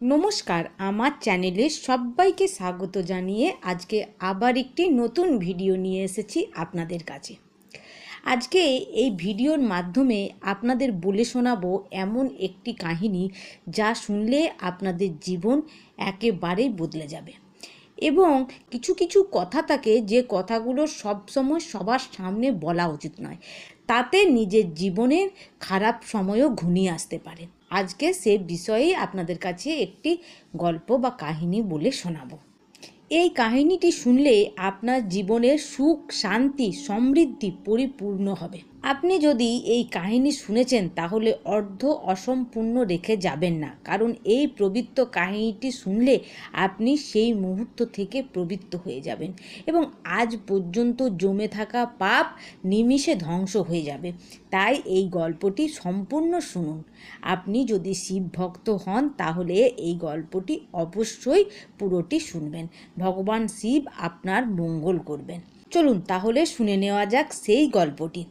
নমস্কার, আমার চ্যানেলে সবাইকে স্বাগত জানিয়ে আজকে আবার একটি নতুন ভিডিও নিয়ে এসেছি আপনাদের কাছে। আজকে এই ভিডিওর মাধ্যমে আপনাদের বলে শোনাবো এমন একটি কাহিনী যা শুনলে আপনাদের জীবন একেবারেই বদলে যাবে। এবং কিছু কিছু কথা থাকে যে কথাগুলো সবসময় সবার সামনে বলা উচিত নয়, তাতে নিজের জীবনের খারাপ সময়ও ঘনিয়ে আসতে পারে। আজকে সে বিষয়েই আপনাদের কাছে একটি গল্প বা কাহিনী বলে শোনাব। এই কাহিনীটি শুনলে আপনার জীবনের সুখ, শান্তি, সমৃদ্ধি পরিপূর্ণ হবে। আপনি যদি এই কাহিনী শুনেছেন, তাহলে অর্ধ অসম্পূর্ণ রেখে যাবেন না। কারণ এই প্রবৃত্ত কাহিনীটি শুনলে আপনি সেই মুহূর্ত থেকে প্রবৃত্ত হয়ে যাবেন এবং আজ পর্যন্ত জমে থাকা পাপ নিমিষে ধ্বংস হয়ে যাবে। তাই এই গল্পটি সম্পূর্ণ শুনুন। আপনি যদি শিব ভক্ত হন, তাহলে এই গল্পটি অবশ্যই পুরোটি শুনবেন। ভগবান শিব আপনার মঙ্গল করবেন। চলুন, তাহলে শুনে নেওয়া যাক সেই গল্পটি।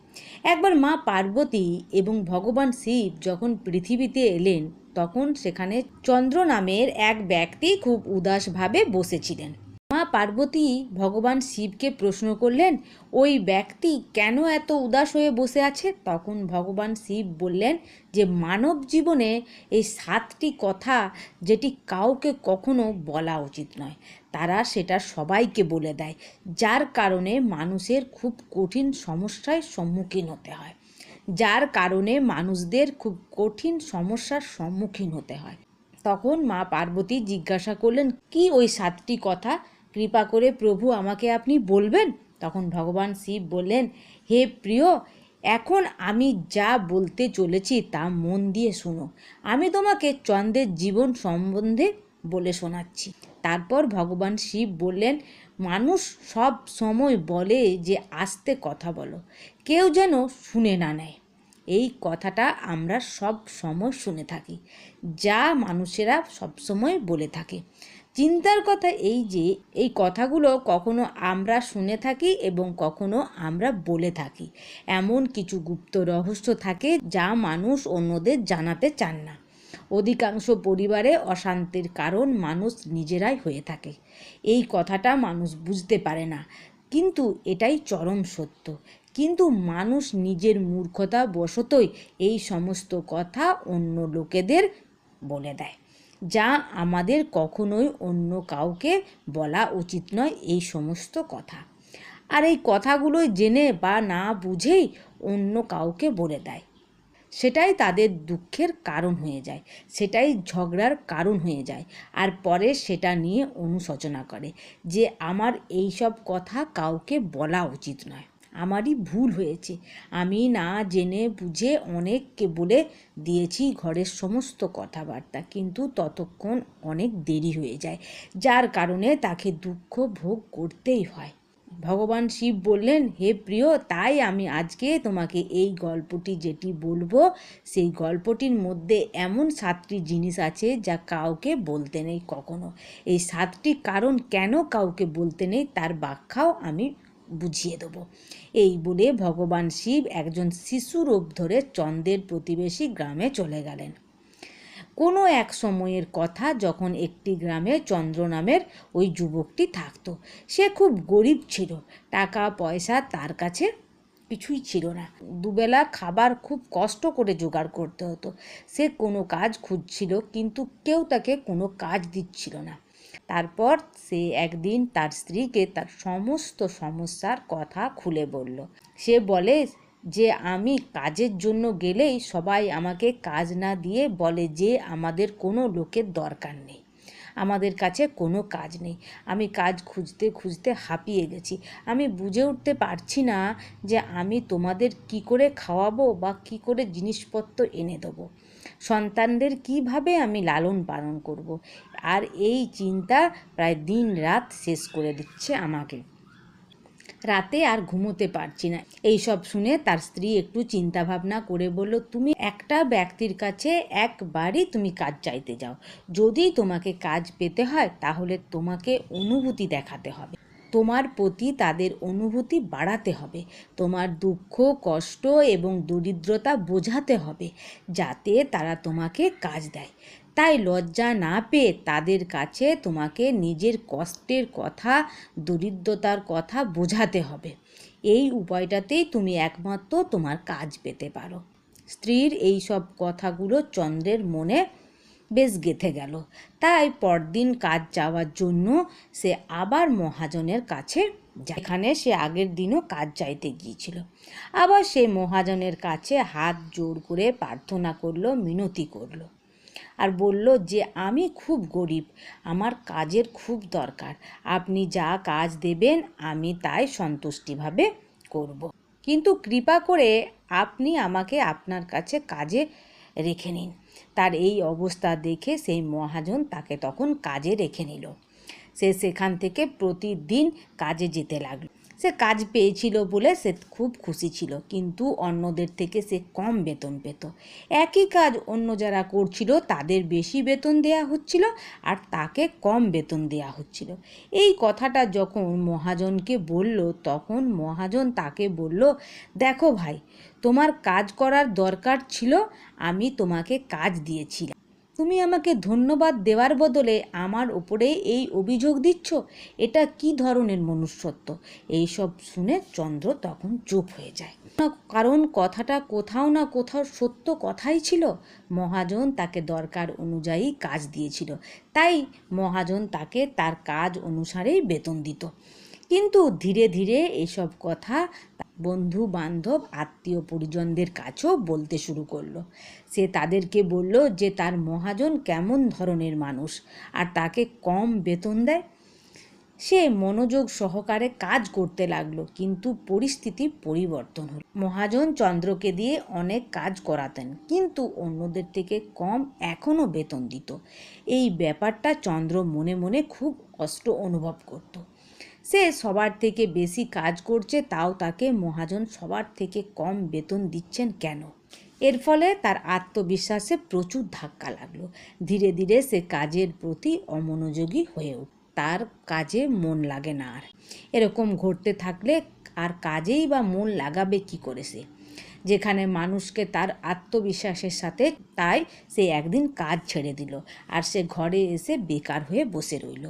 একবার মা পার্বতী এবং ভগবান শিব যখন পৃথিবীতে এলেন, তখন সেখানে চন্দ্র নামের এক ব্যক্তি খুব উদাসভাবে বসেছিলেন। মা পার্বতী ভগবান শিবকে প্রশ্ন করলেন, ওই ব্যক্তি কেন এত উদাস হয়ে বসে আছে? তখন ভগবান শিব বললেন যে, মানব জীবনে এই সাতটি কথা যেটি কাউকে কখনো বলা উচিত নয়। তারা সেটা সবাইকে বলে দেয়, যার কারণে মানুষের খুব কঠিন সমস্যায় সম্মুখীন হতে হয়। যার কারণে মানুষদের খুব কঠিন সমস্যার সম্মুখীন হতে হয়। তখন মা পার্বতী জিজ্ঞাসা করলেন, কি ওই সাতটি কথা? কৃপা করে প্রভু আমাকে আপনি বলবেন? তখন ভগবান শিব বললেন, হে প্রিয়, এখন আমি যা বলতে চলেছি তা মন দিয়ে শোনো। আমি তোমাকে চন্দ্রের জীবন সম্বন্ধে বলে শোনাচ্ছি। তারপর ভগবান শিব বললেন, মানুষ সব সময় বলে যে আস্তে কথা বলো, কেউ যেন শুনে না নেয়। এই কথাটা আমরা সব সময় শুনে থাকি, যা মানুষেরা সব সময় বলে থাকে। চিন্তার কথা এই যে, এই কথাগুলো কখনো আমরা শুনে থাকি এবং কখনো আমরা বলে থাকি। এমন কিছু গুপ্ত রহস্য থাকে যা মানুষ অন্যদের জানাতে চান না। অধিকাংশ পরিবারে অশান্তির কারণ মানুষ নিজেরাই হয়ে থাকে। এই কথাটা মানুষ বুঝতে পারে না। কিন্তু এটাই চরম সত্য। কিন্তু মানুষ নিজের মূর্খতা বশতই এই সমস্ত কথা অন্য লোকেদের বলে দেয়, যা আমাদের কখনোই অন্য কাউকে বলা উচিত নয় এই সমস্ত কথা। আর এই কথাগুলো জেনে বা না বুঝেই অন্য কাউকে বলে দেয়। সেটাই তাদের দুঃখের কারণ হয়ে যায়, সেটাই ঝগড়ার কারণ হয়ে যায়। আর পরে সেটা নিয়ে অনুশোচনা করে যে আমার এই সব কথা কাউকে বলা উচিত নয়। আমারই ভুল হয়েছে। আমি না জেনে বুঝে অনেককে বলে দিয়েছি ঘরের সমস্ত কথাবার্তা, কিন্তু ততক্ষণ অনেক দেরি হয়ে যায়, যার কারণে তাকে দুঃখ ভোগ করতেই হয়। ভগবান শিব বললেন, হে প্রিয়, তাই আমি আজকে তোমাকে এই গল্পটি যেটি বলব, সেই গল্পটির মধ্যে এমন সাতটি জিনিস আছে যা কাউকে বলতে নেই কখনো। এই সাতটি কারণ কেন কাউকে বলতে নেই তার ব্যাখ্যাও আমি বুঝিয়ে দেব। এই বলে ভগবান শিব একজন শিশু রূপ ধরে চন্দ্রের প্রতিবেশী গ্রামে চলে গেলেন। কোনো এক সময়ের কথা যখন একটি গ্রামে চন্দ্র নামের ওই যুবকটি থাকতো। সে খুব গরিব ছিল, টাকা, পয়সা তার কাছে কিছুই ছিল না। দুবেলা খাবার খুব কষ্ট করে জোগাড় করতে হতো। সে কোনো কাজ খুঁজছিল, কিন্তু কেউ তাকে কোনো কাজ দিচ্ছিল না। তারপর সে একদিন তার স্ত্রীকে তার সমস্ত সমস্যার কথা খুলে বলল। সে বলে যে আমি কাজের জন্য গেলেই সবাই আমাকে কাজ না দিয়ে বলে যে আমাদের কোনো লোকের দরকার নেই। আমাদের কাছে কোনো কাজ নেই। আমি কাজ খুঁজতে খুঁজতে হাঁপিয়ে গেছি। আমি বুঝে উঠতে পারছি না যে আমি তোমাদের কি করে খাওয়াবো বা কি করে জিনিসপত্র এনে দেবো। সন্তানদের কীভাবে আমি লালন পালন করব। আর এই চিন্তা প্রায় দিন রাত শেষ করে দিচ্ছে আমাকে। রাতে আর ঘুমোতে পারছি না। এই সব শুনে তার স্ত্রী একটু চিন্তা ভাবনা করে বলল, তুমি একটা ব্যক্তির কাছে একবারই তুমি কাজ চাইতে যাও। যদি তোমাকে কাজ পেতে হয়, তাহলে তোমাকে অনুভূতি দেখাতে হবে। তোমার প্রতি তাদের অনুভূতি বাড়াতে হবে। তোমার দুঃখ, কষ্ট এবং দরিদ্রতা বোঝাতে হবে, যাতে তারা তোমাকে কাজ দেয়। তাই লজ্জা না পেয়ে তাদের কাছে তোমাকে নিজের কষ্টের কথা, দরিদ্রতার কথা বোঝাতে হবে। এই উপায়টাতেই তুমি একমাত্র তোমার কাজ পেতে পারো। স্ত্রীর এই সব কথাগুলো চন্দ্রের মনে বেশ গেঁথে গেল। তাই পরদিন কাজ যাওয়ার জন্য সে আবার মহাজনের কাছে যেখানে সে আগের দিনও কাজ চাইতে গিয়েছিল। আবার সে মহাজনের কাছে হাত জোর করে প্রার্থনা করল, মিনতি করল। আর বলল যে আমি খুব গরিব, আমার কাজের খুব দরকার, আপনি যা কাজ দেবেন আমি তাই সন্তুষ্টিভাবে করব। কিন্তু কৃপা করে আপনি আমাকে আপনার কাছে কাজে রেখে নিন। তার এই অবস্থা দেখে সেই মহাজন তাকে তখন কাজে রেখে নিল। সে সেখান থেকে প্রতিদিন কাজে যেতে লাগল। সে কাজ পেয়েছিল বলে সে খুব খুশি ছিল। কিন্তু অন্যদের থেকে সে কম বেতন পেত। একই কাজ অন্য যারা করছিল, তাদের বেশি বেতন দেয়া হচ্ছিল আর তাকে কম বেতন দেয়া হচ্ছিল। এই কথাটা যখন মহাজনকে বলল, তখন মহাজন তাকে বলল, দেখো ভাই, তোমার কাজ করার দরকার ছিল, আমি তোমাকে কাজ দিয়েছিলাম। তুমি আমাকে ধন্যবাদ দেওয়ার বদলে আমার ওপরে এই অভিযোগ দিচ্ছ? এটা কি ধরনের মনুষ্যত্ব? এইসব শুনে চন্দ্র তখন চুপ হয়ে যায়। কারণ কথাটা কোথাও না কোথাও সত্য কথাই ছিল। মহাজন তাকে দরকার অনুযায়ী কাজ দিয়েছিল। তাই মহাজন তাকে তার কাজ অনুসারেই বেতন দিত। কিন্তু ধীরে ধীরে এসব কথা বন্ধু, বান্ধব, আত্মীয় পরিজনদের কাছেও বলতে শুরু করল। সে তাদেরকে বলল যে, তার মহাজন কেমন ধরনের মানুষ, আর তাকে কম বেতন দেয়? সে মনোযোগ সহকারে কাজ করতে লাগল, কিন্তু পরিস্থিতি পরিবর্তন হলো। মহাজন চন্দ্রকে দিয়ে অনেক কাজ করাতেন, কিন্তু অন্যদের থেকে কম এখনও বেতন দিত। এই ব্যাপারটা চন্দ্র মনে মনে খুব কষ্ট অনুভব করতো। সে সবার থেকে বেশি কাজ করছে, তাও তাকে মহাজন সবার থেকে কম বেতন দিচ্ছেন কেন? এর ফলে তার আত্মবিশ্বাসে প্রচুর ধাক্কা লাগল। ধীরে ধীরে সে কাজের প্রতি অমনোযোগী হয়ে উঠ, তার কাজে মন লাগে না আর। এরকম ঘটতে থাকলে আর কাজেই বা মন লাগাবে কি করে সে? যেখানে মানুষকে তার আত্মবিশ্বাসের সাথে, তাই সে একদিন কাজ ছেড়ে দিল আর সে ঘরে এসে বেকার হয়ে বসে রইল।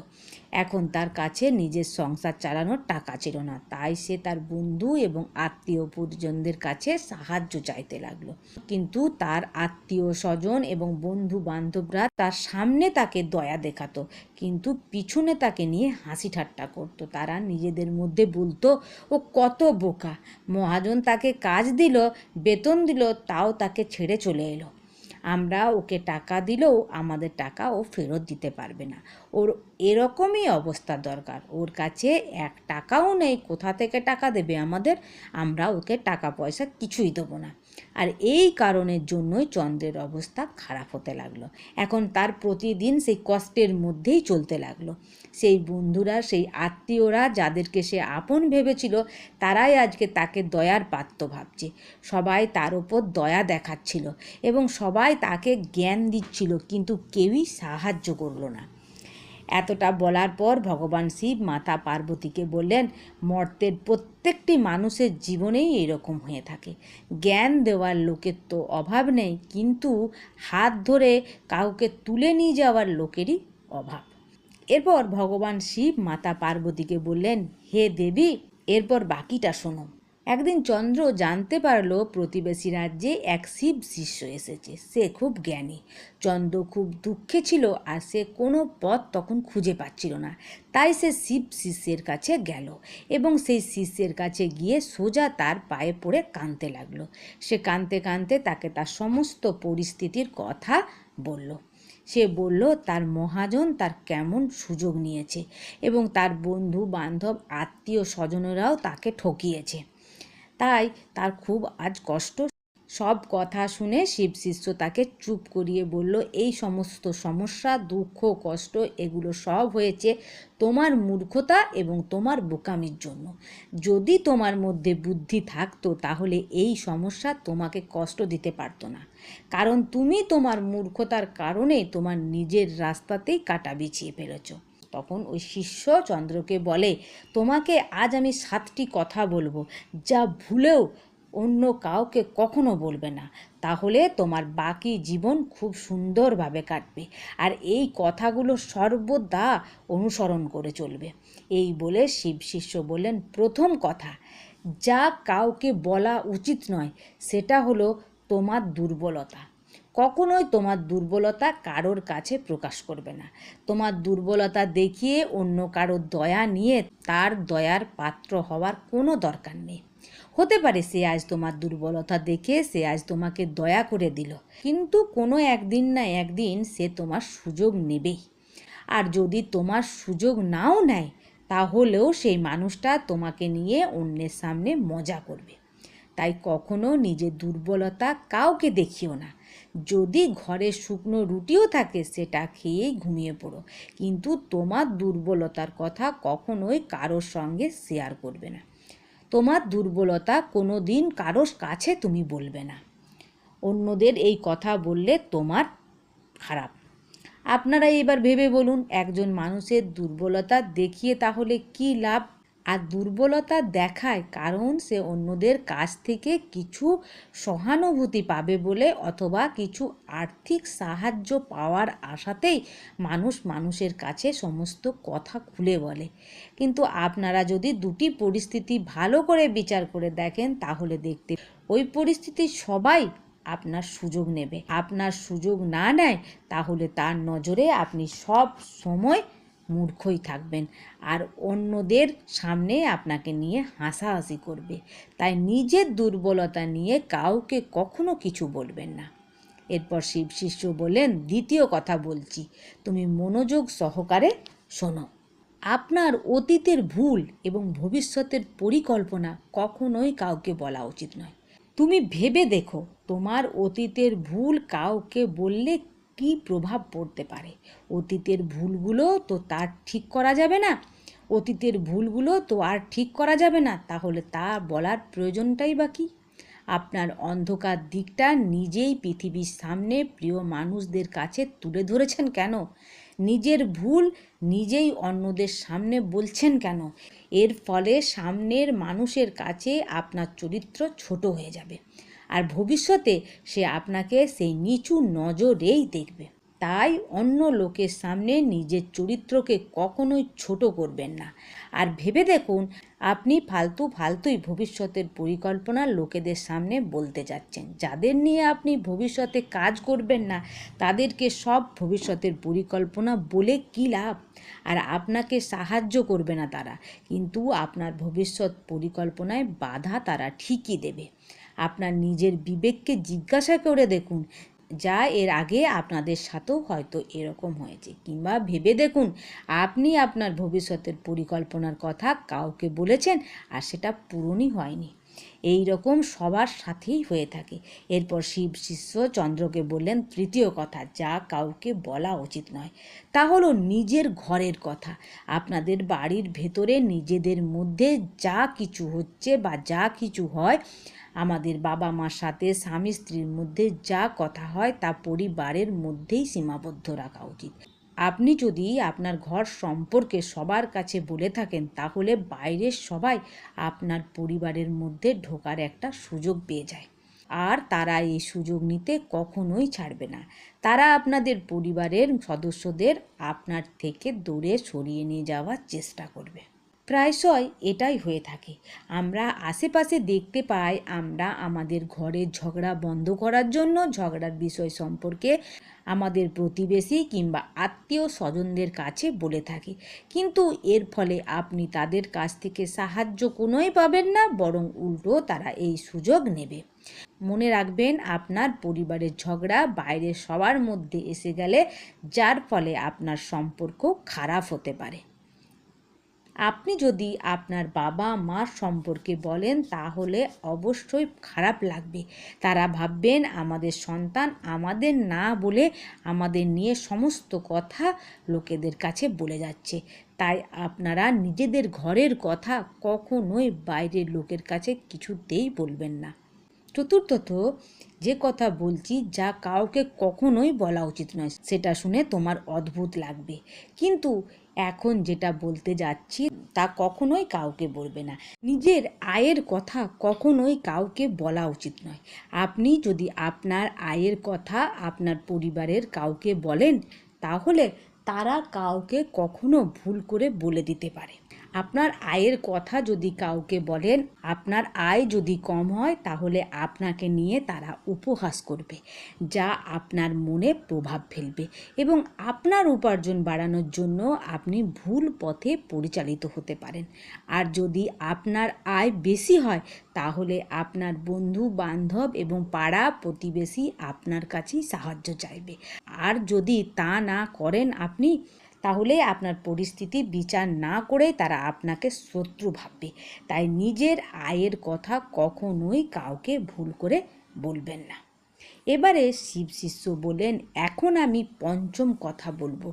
এখন তার কাছে নিজের সংসার চালানোর টাকা ছিল না। তাই সে তার বন্ধু এবং আত্মীয় পরিজনদের কাছে সাহায্য চাইতে লাগল। কিন্তু তার আত্মীয় স্বজন এবং বন্ধু বান্ধবরা তার সামনে তাকে দয়া দেখাতো, কিন্তু পিছনে তাকে নিয়ে হাসি ঠাট্টা করতো। তারা নিজেদের মধ্যে বলতো, ও কত বোকা। মহাজন তাকে কাজ দিল, বেতন দিল, তাও তাকে ছেড়ে চলে এলো। আমরা ওকে টাকা দিলেও আমাদের টাকা ও ফেরত দিতে পারবে না। ওর এরকমই অবস্থা দরকার। ওর কাছে এক টাকাও নেই। কোথা থেকে টাকা দেবে আমাদের? আমরা ওকে টাকা পয়সা কিছুই দেবো না। আর এই কারণের জন্যই চন্দ্রের অবস্থা খারাপ হতে লাগল। এখন তার প্রতিদিন সেই কষ্টের মধ্যেই চলতে লাগল। সেই বন্ধুরা, সেই আত্মীয়রা যাদেরকে সে আপন ভেবেছিল, তারাই আজকে তাকে দয়ার পাত্র ভাবছে। সবাই তার ওপর দয়া দেখাচ্ছিল এবং সবাই তাকে জ্ঞান দিচ্ছিল, কিন্তু কেউই সাহায্য করল না। এতটা বলার পর ভগবান শিব মাতা পার্বতীকে বললেন, মর্তের প্রত্যেকটি মানুষের জীবনেই এরকম হয়ে থাকে। জ্ঞান দেওয়ার লোকের তো অভাব নেই, কিন্তু হাত ধরে কাউকে তুলে নিয়ে যাওয়ার লোকেরই অভাব। এরপর ভগবান শিব মাতা পার্বতীকে বললেন, হে দেবী, এরপর বাকিটা শোনো। একদিন চন্দ্র জানতে পারল প্রতিবেশী রাজ্যে এক শিব শিষ্য এসেছে। সে খুব জ্ঞানী। চন্দ্র খুব দুঃখে ছিল আর সে কোনো পথ তখন খুঁজে পাচ্ছিল না। তাই সে শিব শিষ্যের কাছে গেল এবং সেই শিষ্যের কাছে গিয়ে সোজা তার পায়ে পড়ে কাঁদতে লাগল। সে কাঁদতে কাঁদতে তাকে তার সমস্ত পরিস্থিতির কথা বলল। সে বলল, তার মহাজন তার কেমন সুযোগ নিয়েছে এবং তার বন্ধু বান্ধব আত্মীয় স্বজনেরাও তাকে ঠকিয়েছে। তাই তার খুব আজ কষ্ট। সব কথা শুনে শিব শিষ্য তাকে চুপ করিয়ে বলল, এই সমস্ত সমস্যা, দুঃখ, কষ্ট, এগুলো সব হয়েছে তোমার মূর্খতা এবং তোমার বোকামির জন্য। যদি তোমার মধ্যে বুদ্ধি থাকতো তাহলে এই সমস্যা তোমাকে কষ্ট দিতে পারতো না। কারণ তুমি তোমার মূর্খতার কারণে তোমার নিজের রাস্তাতেই কাটা বিছিয়ে ফেলেছো। তখন ওই শিষ্য চন্দ্রকে বলে, তোমাকে আজ আমি সাতটি কথা বলব, যা ভুলেও অন্য কাউকে কখনো বলবে না। তাহলে তোমার বাকি জীবন খুব সুন্দরভাবে কাটবে আর এই কথাগুলো সর্বদা অনুসরণ করে চলবে। এই বলে শিব শিষ্য বললেন, প্রথম কথা, যা কাউকে বলা উচিত নয়, সেটা হলো তোমার দুর্বলতা। কখনোই তোমার দুর্বলতা কারোর কাছে প্রকাশ করবে না। তোমার দুর্বলতা দেখিয়ে অন্য কারোর দয়া নিয়ে তার দয়ার পাত্র হওয়ার কোনো দরকার নেই। হতে পারে সে আজ তোমার দুর্বলতা দেখে সে আজ তোমাকে দয়া করে দিল, কিন্তু কোনো একদিন না একদিন সে তোমার সুযোগ নেবেই। আর যদি তোমার সুযোগ নাও নেয়, তাহলেও সেই মানুষটা তোমাকে নিয়ে অন্যের সামনে মজা করবে। তাই কখনো নিজের দুর্বলতা কাউকে দেখিও না। যদি ঘরে শুকনো রুটিও থাকে, সেটা খেয়েই ঘুমিয়ে পড়ো। কিন্তু তোমার দুর্বলতার কথা কখনোই কারোর সঙ্গে শেয়ার করবে না। তোমার দুর্বলতা কোনো দিন কারোর কাছে তুমি বলবে না। অন্যদের এই কথা বললে তোমার খারাপ। আপনারা এবার ভেবে বলুন, একজন মানুষের দুর্বলতা দেখিয়ে তাহলে কি লাভ? আর দুর্বলতা দেখায় কারণ সে অন্যদের কাছ থেকে কিছু সহানুভূতি পাবে বলে অথবা কিছু আর্থিক সাহায্য পাওয়ার আশাতেই মানুষ মানুষের কাছে সমস্ত কথা খুলে বলে। কিন্তু আপনারা যদি দুটি পরিস্থিতি ভালো করে বিচার করে দেখেন, তাহলে দেখতে ওই পরিস্থিতি সবাই আপনার সুযোগ নেবে। আপনার সুযোগ না নেয়, তাহলে তার নজরে আপনি সব সময় মূর্খই থাকবেন। আর অন্যদের সামনে আপনাকে নিয়ে হাসাহাসি করবে। তাই নিজের দুর্বলতা নিয়ে কাউকে কখনো কিছু বলবেন না। এরপর শিব শিষ্য বললেন, দ্বিতীয় কথা বলছি। তুমি মনোযোগ সহকারে শোনো। আপনার অতীতের ভুল এবং ভবিষ্যতের পরিকল্পনা কখনোই কাউকে বলা উচিত নয়। তুমি ভেবে দেখো, তোমার অতীতের ভুল কাউকে বললে কী প্রভাব পড়তে পারে? অতীতের ভুলগুলো তো তার ঠিক করা যাবে না। অতীতের ভুলগুলো তো আর ঠিক করা যাবে না, তাহলে তা বলার প্রয়োজনটাই বা কী? আপনার অন্ধকার দিকটা নিজেই পৃথিবীর সামনে প্রিয় মানুষদের কাছে তুলে ধরেছেন কেন? নিজের ভুল নিজেই অন্যদের সামনে বলছেন কেন? এর ফলে সামনের মানুষের কাছে আপনার চরিত্র ছোট হয়ে যাবে। আর ভবিষ্যতে সে আপনাকে সেই নিচু নজরেই দেখবে। তাই অন্য লোকের সামনে নিজের চরিত্রকে কখনোই ছোট করবেন না। আর ভেবে দেখুন, আপনি ফালতু ফালতুই ভবিষ্যতের পরিকল্পনা লোকেদের সামনে বলতে যাচ্ছেন। যাদের নিয়ে আপনি ভবিষ্যতে কাজ করবেন না, তাদেরকে সব ভবিষ্যতের পরিকল্পনা বলে কী লাভ? আর আপনাকে সাহায্য করবে না তারা। কিন্তু আপনার ভবিষ্যৎ পরিকল্পনায় বাধা তারা ঠিকই দেবে। আপনার নিজের বিবেককে জিজ্ঞাসা করে দেখুন। যা এর আগে আপনাদের সাথেও হয়তো এরকম হয়েছে। কিংবা ভেবে দেখুন, আপনি আপনার ভবিষ্যতের পরিকল্পনার কথা কাউকে বলেছেন আর সেটা পূরণই হয়নি। এই রকম সবার সাথেই হয়ে থাকে। এরপর শিব শিষ্য চন্দ্রকে বললেন, তৃতীয় কথা, যা কাউকে বলা উচিত নয়। তা হলো নিজের ঘরের কথা। আপনাদের বাড়ির ভেতরে নিজেদের মধ্যে যা কিছু হচ্ছে বা যা কিছু হয় আমাদের বাবা মার সাথে স্বামী স্ত্রীর মধ্যে যা কথা হয় তা পরিবারের মধ্যেই সীমাবদ্ধ রাখা উচিত। আপনি যদি আপনার ঘর সম্পর্কে সবার কাছে বলে থাকেন, তাহলে বাইরের সবাই আপনার পরিবারের মধ্যে ঢোকার একটা সুযোগ পেয়ে যায়। আর তারা এই সুযোগ নিতে কখনোই ছাড়বে না। তারা আপনাদের পরিবারের সদস্যদের আপনার থেকে দূরে সরিয়ে নিয়ে যাওয়ার চেষ্টা করবে। প্রায়শই এটাই হয়ে থাকে। আমরা আশেপাশে দেখতে পাই, আমরা আমাদের ঘরের ঝগড়া বন্ধ করার জন্য ঝগড়ার বিষয় সম্পর্কে আমাদের প্রতিবেশী কিংবা আত্মীয় স্বজনদের কাছে বলে থাকি। কিন্তু এর ফলে আপনি তাদের কাছ থেকে সাহায্য কোনোই পাবেন না, বরং উল্টো তারা এই সুযোগ নেবে। মনে রাখবেন, আপনার পরিবারের ঝগড়া বাইরের সবার মধ্যে এসে গেলে, যার ফলে আপনার সম্পর্ক খারাপ হতে পারে। আপনি যদি আপনার বাবা মার সম্পর্কে বলেন, তাহলে অবশ্যই খারাপ লাগবে। তারা ভাববেন, আমাদের সন্তান আমাদের না বলে আমাদের নিয়ে সমস্ত কথা লোকেদের কাছে বলে যাচ্ছে। তাই আপনারা নিজেদের ঘরের কথা কখনোই বাইরের লোকের কাছে কিছুতেই বলবেন না। চতুর্থত, যে কথা বলছি, যা কাউকে কখনোই বলা উচিত নয়, সেটা শুনে তোমার অদ্ভুত লাগবে। কিন্তু এখন যেটা বলতে যাচ্ছি, তা কখনোই কাউকে বলবে না। নিজের আয়ের কথা কখনোই কাউকে বলা উচিত নয়। আপনি যদি আপনার আয়ের কথা আপনার পরিবারের কাউকে বলেন, তাহলে তারা কাউকে কখনো ভুল করে বলে দিতে পারে। আপনার আয়ের কথা যদি কাউকে বলেন, আপনার আয় যদি কম হয়, তাহলে আপনাকে নিয়ে তারা উপহাস করবে, যা আপনার মনে প্রভাব ফেলবে এবং আপনার উপার্জন বাড়ানোর জন্য আপনি ভুল পথে পরিচালিত হতে পারেন। আর যদি আপনার আয় বেশি হয়, তাহলে আপনার বন্ধু, বান্ধব এবং পাড়া প্রতিবেশী আপনার কাছেই সাহায্য চাইবে। আর যদি তা না করেন আপনি তাহলে আপনার পরিস্থিতি বিচার না করে তারা আপনাকে শত্রু ভাববে। তাই নিজের আয়ের কথা কখনোই কাউকে ভুল করে বলবেন না। এবারে শিব শিষ্য বলেন এখন আমি পঞ্চম কথা বলব,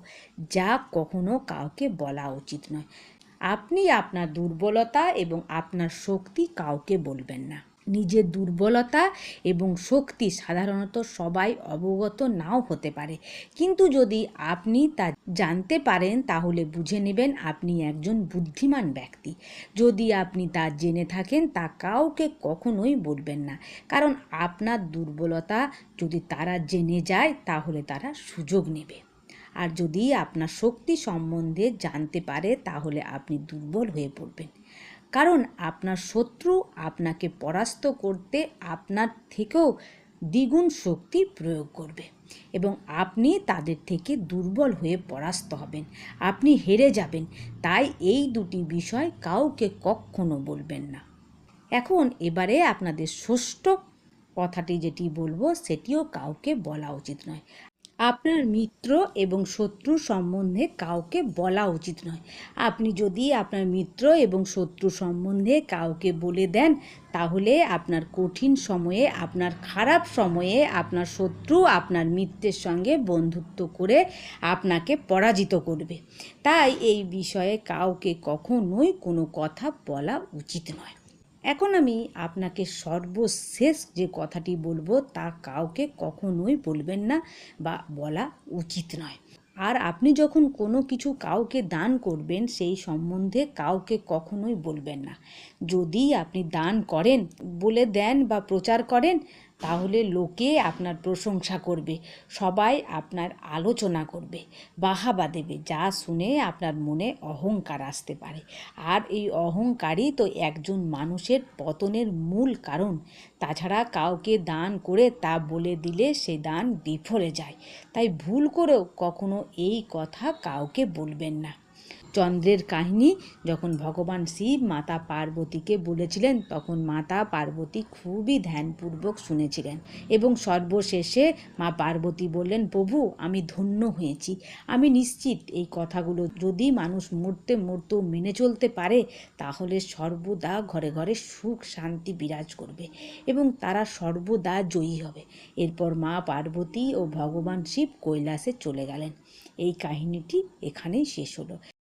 যা কখনো কাউকে বলা উচিত নয়। আপনি আপনার দুর্বলতা এবং আপনার শক্তি কাউকে বলবেন না। নিজের দুর্বলতা এবং শক্তি সাধারণত সবাই অবগত নাও হতে পারে। কিন্তু যদি আপনি তা জানতে পারেন, তাহলে বুঝে নেবেন আপনি একজন বুদ্ধিমান ব্যক্তি। যদি আপনি তা জেনে থাকেন, তা কাউকে কখনোই বলবেন না। কারণ আপনার দুর্বলতা যদি তারা জেনে যায়, তাহলে তারা সুযোগ নেবে। আর যদি আপনার শক্তি সম্বন্ধে জানতে পারে, তাহলে আপনি দুর্বল হয়ে পড়বেন। কারণ আপনার শত্রু আপনাকে পরাস্ত করতে আপনার থেকেও দ্বিগুণ শক্তি প্রয়োগ করবে এবং আপনি তাদের থেকে দুর্বল হয়ে পরাস্ত হবেন। আপনি হেরে যাবেন। তাই এই দুটি বিষয় কাউকে কখনো বলবেন না। এখন এবারে আপনাদের ষষ্ঠ কথাটি যেটি বলব, সেটিও কাউকে বলা উচিত নয়। আপনার মিত্র এবং শত্রু সম্বন্ধে কাউকে বলা উচিত নয়। আপনি যদি আপনার মিত্র এবং শত্রু সম্বন্ধে কাউকে বলে দেন, তাহলে আপনার কঠিন সময়ে, আপনার খারাপ সময়ে, আপনার শত্রু আপনার মিত্রের সঙ্গে বন্ধুত্ব করে আপনাকে পরাজিত করবে। তাই এই বিষয়ে কাউকে কখনোই কোনো কথা বলা উচিত নয়। এখন আমি আপনাকে সর্বশেষ যে কথাটি বলব তা কাউকে কখনোই বলবেন না বা বলা উচিত নয়। আর আপনি যখন কোনো কিছু কাউকে দান করবেন, সেই সম্বন্ধে কাউকে কখনোই বলবেন না। যদি আপনি দান করেন, বলে দেন বা প্রচার করেন তাহলে লোকে আপনার প্রশংসা করবে, সবাই আপনার আলোচনা করবে, বাহাবা দেবে, যা শুনে আপনার মনে অহংকার আসতে পারে। আর এই অহংকারই তো একজন মানুষের পতনের মূল কারণ। তাছাড়া কাউকে দান করে তা বলে দিলে সে দান বিফলে যায়। তাই ভুল করেও কখনো এই কথা কাউকে বলবেন না। চন্দ্রের কাহিনী। যখন ভগবান শিব মাতা পার্বতীকে বলেছিলেন, তখন মাতা পার্বতী খুবই ধ্যানপূর্বক শুনেছিলেন এবং সর্বশেষে মা পার্বতী বললেন, প্রভু, আমি ধন্য হয়েছি। আমি নিশ্চিত এই কথাগুলো যদি মানুষ মরতে মরতেও মেনে চলতে পারে, তাহলে সর্বদা ঘরে ঘরে সুখ শান্তি বিরাজ করবে এবং তারা সর্বদা জয়ী হবে। এরপর মা পার্বতী ও ভগবান শিব কৈলাসে চলে গেলেন। এই কাহিনীটি এখানেই শেষ হলো।